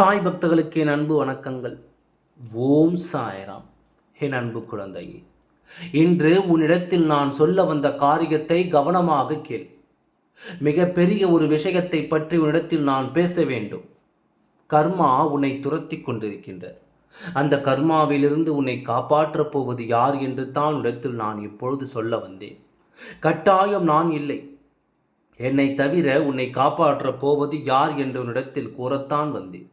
சாய் பக்தர்களுக்கு என் அன்பு வணக்கங்கள். ஓம் சாய்ராம். என் அன்பு குழந்தையே இன்று உன்னிடத்தில் நான் சொல்ல வந்த காரியத்தை கவனமாக கேள். மிக பெரிய ஒரு விஷயத்தை பற்றி உன்னிடத்தில் நான் பேச வேண்டும். கர்மா உன்னை துரத்தி கொண்டிருக்கின்ற அந்த கர்மாவிலிருந்து உன்னை காப்பாற்றப் போவது யார் என்று தான் இடத்தில் நான் இப்பொழுது சொல்ல வந்தேன். கட்டாயம் நான் இல்லை. என்னை தவிர உன்னை காப்பாற்றப் போவது யார் என்று உன்னிடத்தில் கூறத்தான் வந்தேன்.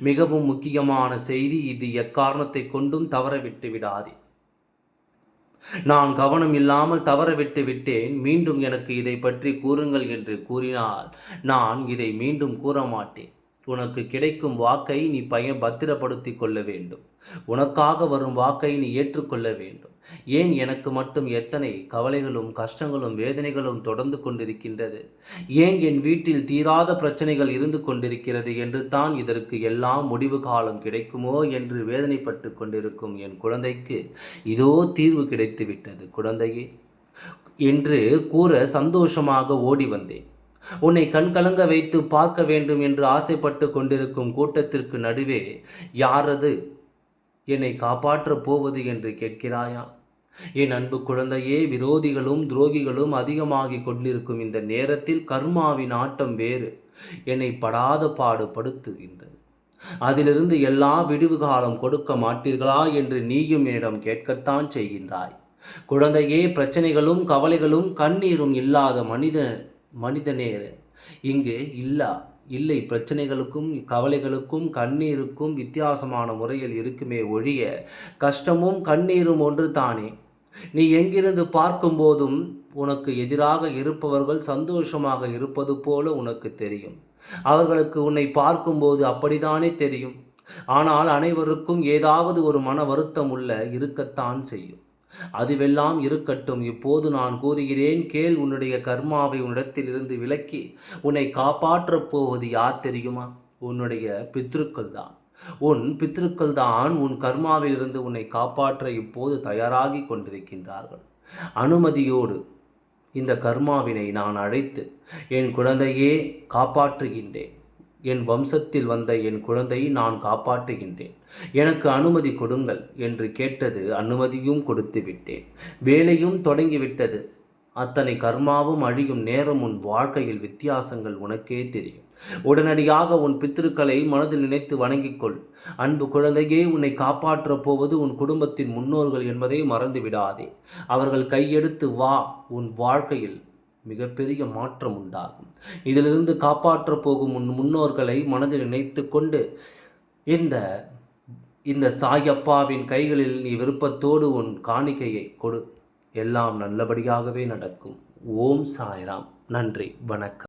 மிகவும் முக்கியமான செய்தி இது. எக்காரணத்தை கொண்டும் தவற விட்டு விடாதே. நான் கவனம் இல்லாமல் தவற விட்டு விட்டேன். மீண்டும் எனக்கு இதை பற்றி கூறுங்கள் என்று கூறினால் நான் இதை மீண்டும் கூற மாட்டேன் உனக்கு கிடைக்கும் வாக்கை நீ பய பத்திரப்படுத்தி கொள்ள வேண்டும். உனக்காக வரும் வாக்கை நீ ஏற்றுக்கொள்ள வேண்டும். ஏன் எனக்கு மட்டும் எத்தனை கவலைகளும் கஷ்டங்களும் வேதனைகளும் தொடர்ந்து கொண்டிருக்கின்றது? ஏன் என் வீட்டில் தீராத பிரச்சனைகள் இருந்து கொண்டிருக்கிறது என்று தான் இதற்கு எல்லாம் முடிவு காலம் கிடைக்குமோ என்று வேதனைப்பட்டு கொண்டிருக்கும் என் குழந்தைக்கு இதோ தீர்வு கிடைத்து விட்டது குழந்தையே. என்று கூற சந்தோஷமாக ஓடி வந்தேன். உன்னை கண்கலங்க வைத்து பார்க்க வேண்டும் என்று ஆசைப்பட்டு கொண்டிருக்கும் கூட்டத்திற்கு நடுவே யாரது என்னை காப்பாற்றப் போவது என்று கேட்கிறாயா? என் அன்பு குழந்தையே விரோதிகளும் துரோகிகளும் அதிகமாகிக் கொண்டிருக்கும் இந்த நேரத்தில் கர்மாவின் ஆட்டம் வேறு. என்னை படாத பாடுபடுத்துகின்றது அதிலிருந்து எல்லா விடுவு காலம் கொடுக்க மாட்டீர்களா என்று நீயும் என்னிடம் கேட்கத்தான் செய்கின்றாய். குழந்தையே பிரச்சனைகளும் கவலைகளும் கண்ணீரும் இல்லாத மனிதன் மனிதநேயர் இங்கு இல்லா இல்லை பிரச்சனைகளுக்கும் கவலைகளுக்கும் கண்ணீருக்கும் வித்தியாசமான முறையில் இருக்குமே ஒழிய கஷ்டமும் கண்ணீரும் ஒன்று தானே நீ எங்கிருந்து பார்க்கும்போதும் உனக்கு எதிராக இருப்பவர்கள் சந்தோஷமாக இருப்பது போல உனக்கு தெரியும். அவர்களுக்கு உன்னை பார்க்கும்போது அப்படித்தானே தெரியும். ஆனால் அனைவருக்கும் ஏதாவது ஒரு மன வருத்தம் உள்ள இருக்கத்தான் செய்யும். அதுவெல்லாம் இருக்கட்டும். இப்போது நான் கூறுகிறேன் கேள் உன்னுடைய கர்மாவை உன்னிடத்திலிருந்து விலக்கி உன்னை காப்பாற்றப் போவது யார் தெரியுமா? உன்னுடைய பித்ருக்கள் தான். உன் பித்ருக்கள் தான் உன் கர்மாவிலிருந்து உன்னை காப்பாற்ற இப்போது தயாராகி கொண்டிருக்கின்றார்கள். அனுமதியோடு இந்த கர்மாவினை நான் அழைத்து என் குழந்தையே காப்பாற்றுகின்றேன். என் வம்சத்தில் வந்த என் குழந்தையை நான் காப்பாற்றுகின்றேன். எனக்கு அனுமதி கொடுங்கள் என்று கேட்டது அனுமதியும் கொடுத்து விட்டேன். வேலையும் தொடங்கிவிட்டது. அத்தனை கர்மாவும் அழியும் நேரம் உன் வாழ்க்கையில் வித்தியாசங்கள் உனக்கே தெரியும். உடனடியாக உன் பித்திருக்களை மனதில் நினைத்து வணங்கிக்கொள். அன்பு குழந்தையே உன்னை காப்பாற்றப் போவது உன் குடும்பத்தின் முன்னோர்கள் என்பதை மறந்து விடாதே அவர்கள் கையெடுத்து வா உன் வாழ்க்கையில் மிகப்பெரிய மாற்றம் உண்டாகும். இதிலிருந்து காப்பாற்ற போகும் முன் முன்னோர்களை மனதில் நினைத்து கொண்டு இந்த இந்த சாயப்பாவின் கைகளில் நீ விருப்பத்தோடு உன் காணிக்கையை கொடு. எல்லாம் நல்லபடியாகவே நடக்கும். ஓம் சாய்ராம். நன்றி. வணக்கம்.